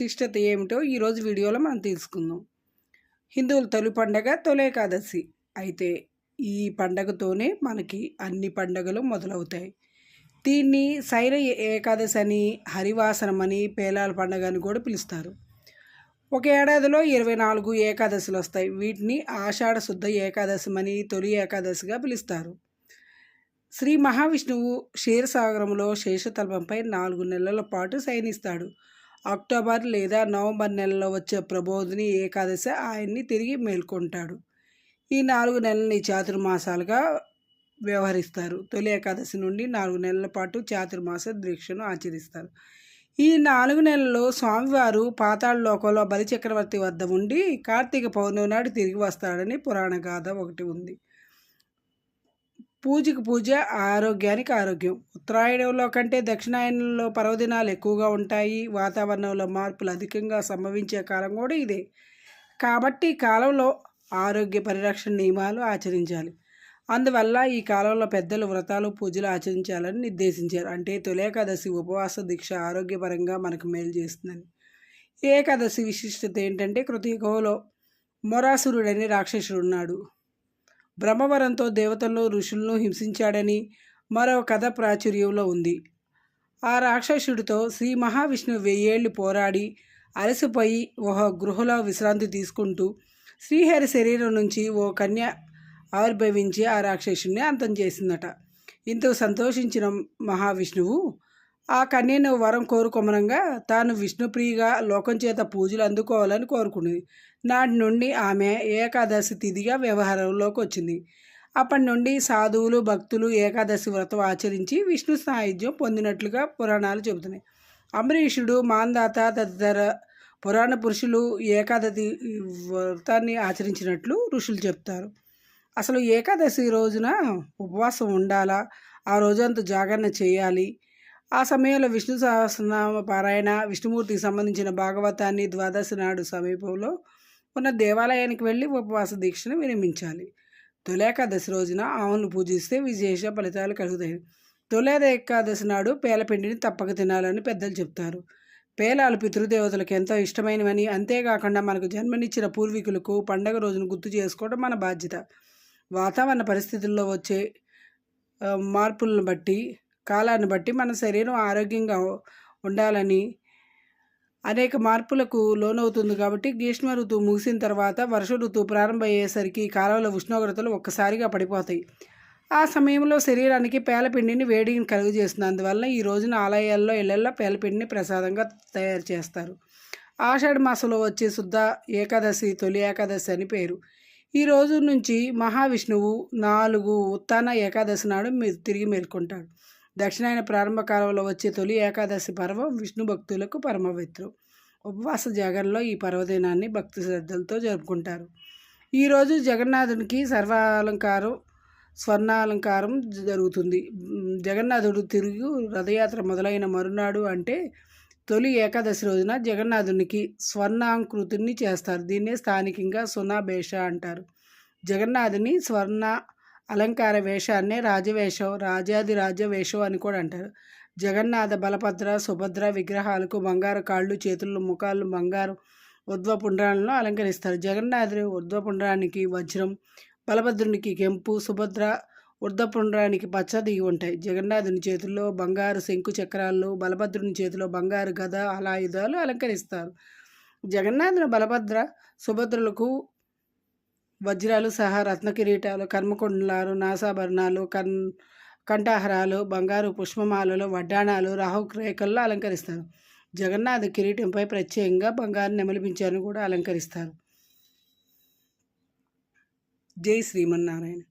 విశిష్టత ఏమిటో ఈరోజు వీడియోలో మనం తెలుసుకుందాం హిందువుల తొలి పండగ తొలి ఏకాదశి. అయితే ఈ పండగతోనే మనకి అన్ని పండగలు మొదలవుతాయి. దీన్ని శైల ఏకాదశి అని హరివాసనం అని పేలాల పండగ అని కూడా పిలుస్తారు. ఒక ఏడాదిలో ఇరవై నాలుగు ఏకాదశులు వస్తాయి. వీటిని ఆషాఢ శుద్ధ ఏకాదశి అని తొలి ఏకాదశిగా పిలుస్తారు. శ్రీ మహావిష్ణువు క్షీరసాగరంలో శేషతల్పంపై నాలుగు నెలల పాటు శయనిస్తాడు. అక్టోబర్ లేదా నవంబర్ నెలలో వచ్చే ప్రబోధిని ఏకాదశి ఆయన్ని తిరిగి మేల్కొంటాడు. ఈ నాలుగు నెలలని చాతుర్మాసాలుగా వ్యవహరిస్తారు. తొలి ఏకాదశి నుండి నాలుగు నెలల పాటు చాతుర్మాస దీక్షను ఆచరిస్తారు. ఈ నాలుగు నెలల్లో స్వామివారు పాతాళ లోకంలో బలిచక్రవర్తి వద్ద ఉండి కార్తీక పౌర్ణమి నాడు తిరిగి వస్తాడని పురాణ గాథ ఒకటి ఉంది. పూజకి పూజ ఆరోగ్యానికి ఆరోగ్యం. ఉత్తరాయణంలో కంటే దక్షిణాయనంలో పర్వదినాలు ఎక్కువగా ఉంటాయి. వాతావరణంలో మార్పులు అధికంగా సంభవించే కాలం కూడా ఇదే. కాబట్టి కాలంలో ఆరోగ్య పరిరక్షణ నియమాలు ఆచరించాలి. అందువల్ల ఈ కాలంలో పెద్దలు వ్రతాలు పూజలు ఆచరించాలని నిర్దేశించారు. అంటే తొలేకాదశి ఉపవాస దీక్ష ఆరోగ్యపరంగా మనకు మేలు చేస్తుందని. ఏకాదశి విశిష్టత ఏంటంటే కృతయుగంలో మొరాసురుడని రాక్షసుడు ఉన్నాడు. బ్రహ్మవరంతో దేవతలను ఋషులను హింసించాడని మరో కథ ప్రాచుర్యంలో ఉంది. ఆ రాక్షసుడితో శ్రీ మహావిష్ణువు వెయ్యేళ్ళు పోరాడి అలసిపోయి ఒక గృహలో విశ్రాంతి తీసుకుంటూ శ్రీహరి శరీరం నుంచి ఓ కన్య ఆవిర్భవించి ఆ రాక్షసుని అంతం చేసిందట. ఇంతకు సంతోషించిన మహావిష్ణువు ఆ కన్యను వరం కోరుకోమనంగా తాను విష్ణుప్రియగా లోకం చేత పూజలు అందుకోవాలని కోరుకునేది నాటి నుండి ఆమె ఏకాదశి తిథిగా వ్యవహారంలోకి వచ్చింది. అప్పటి నుండి సాధువులు భక్తులు ఏకాదశి వ్రతం ఆచరించి విష్ణు సాహిత్యం పొందినట్లుగా పురాణాలు చెబుతున్నాయి. అంబరీషుడు మాందాత తదితర పురాణ పురుషులు ఏకాదశి వ్రతాన్ని ఆచరించినట్లు ఋషులు చెప్తారు. అసలు ఏకాదశి రోజున ఉపవాసం ఉండాలా? ఆ రోజంతా జాగరణ చేయాలి? ఆ సమయంలో విష్ణు సహస్రనామ పారాయణ విష్ణుమూర్తికి సంబంధించిన భాగవతాన్ని ద్వాదశి నాడు సమీపంలో ఉన్న దేవాలయానికి వెళ్ళి ఉపవాస దీక్షను విరమించాలి. తొలేకాదశి రోజున ఆవును పూజిస్తే విశేష ఫలితాలు కలుగుతాయి. తొలేద ఏకాదశి నాడు పేలపిండిని తప్పక తినాలని పెద్దలు చెప్తారు. పేలాలు పితృదేవతలకు ఎంతో ఇష్టమైనవని అంతేకాకుండా మనకు జన్మనిచ్చిన పూర్వీకులకు పండగ రోజును గుర్తు చేసుకోవడం మన బాధ్యత. వాతావరణ పరిస్థితుల్లో వచ్చే మార్పులను బట్టి కాలాన్ని బట్టి మన శరీరం ఆరోగ్యంగా ఉండాలని అనేక మార్పులకు లోనవుతుంది కాబట్టి గ్రీష్మ ఋతువు ముగిసిన తర్వాత వర్ష ఋతువు ప్రారంభమయ్యేసరికి కాలంలో ఉష్ణోగ్రతలు ఒక్కసారిగా పడిపోతాయి. ఆ సమయంలో శరీరానికి పేలపిండిని వేడిని కలుగజేస్తుంది. అందువల్ల ఈ రోజున ఆలయాల్లో ఇళ్ళల్లో పేలపిండిని ప్రసాదంగా తయారు చేస్తారు. ఆషాఢ మాసంలో వచ్చే శుద్ధ ఏకాదశి తొలి ఏకాదశి అని పేరు. ఈ రోజు నుంచి మహావిష్ణువు నాలుగు ఉత్తాన ఏకాదశి నాడు తిరిగి మేల్కొంటాడు. దక్షిణాయన ప్రారంభ కాలంలో వచ్చే తొలి ఏకాదశి పర్వం విష్ణు భక్తులకు పరమవిత్రు ఉపవాస జాగరణలో ఈ పర్వదినాన్ని భక్తి శ్రద్ధలతో జరుపుకుంటారు. ఈరోజు జగన్నాథునికి సర్వాలంకారం స్వర్ణాలంకారం జరుగుతుంది. జగన్నాథుడు తిరుగు రథయాత్ర మొదలైన మరునాడు అంటే తొలి ఏకాదశి రోజున జగన్నాథునికి స్వర్ణాంకృతిని చేస్తారు. దీన్నే స్థానికంగా సునాభేష అంటారు. జగన్నాథుని స్వర్ణ అలంకార వేషాన్నే రాజవేషం రాజాది రాజవేషం అని కూడా అంటారు. జగన్నాథ బలభద్ర సుభద్ర విగ్రహాలకు బంగారు కాళ్ళు చేతులు ముఖాలు బంగారు ఉద్వపుండ్రాలను అలంకరిస్తారు. జగన్నాథుని ఉద్వపుండ్రానికి వజ్రం బలభద్రునికి కెంపు సుభద్ర ఉర్ధపుండ్రానికి పచ్చ దిగి ఉంటాయి. జగన్నాథుని చేతుల్లో బంగారు శంకు చక్రాలు బలభద్రుని చేతిలో బంగారు గద అలాయుధాలు అలంకరిస్తారు. జగన్నాథుని బలభద్ర సుభద్రులకు వజ్రాలు సహా రత్న కిరీటాలు కర్మకుండలాలు నాసాభరణాలు కన్ కంఠాహారాలు బంగారు పుష్పమాలలు వడ్డాణాలు రాహురేఖల్లో అలంకరిస్తారు. జగన్నాథ కిరీటంపై ప్రత్యేకంగా బంగారు నెమలిపించాను కూడా అలంకరిస్తారు. జై శ్రీమన్నారాయణ.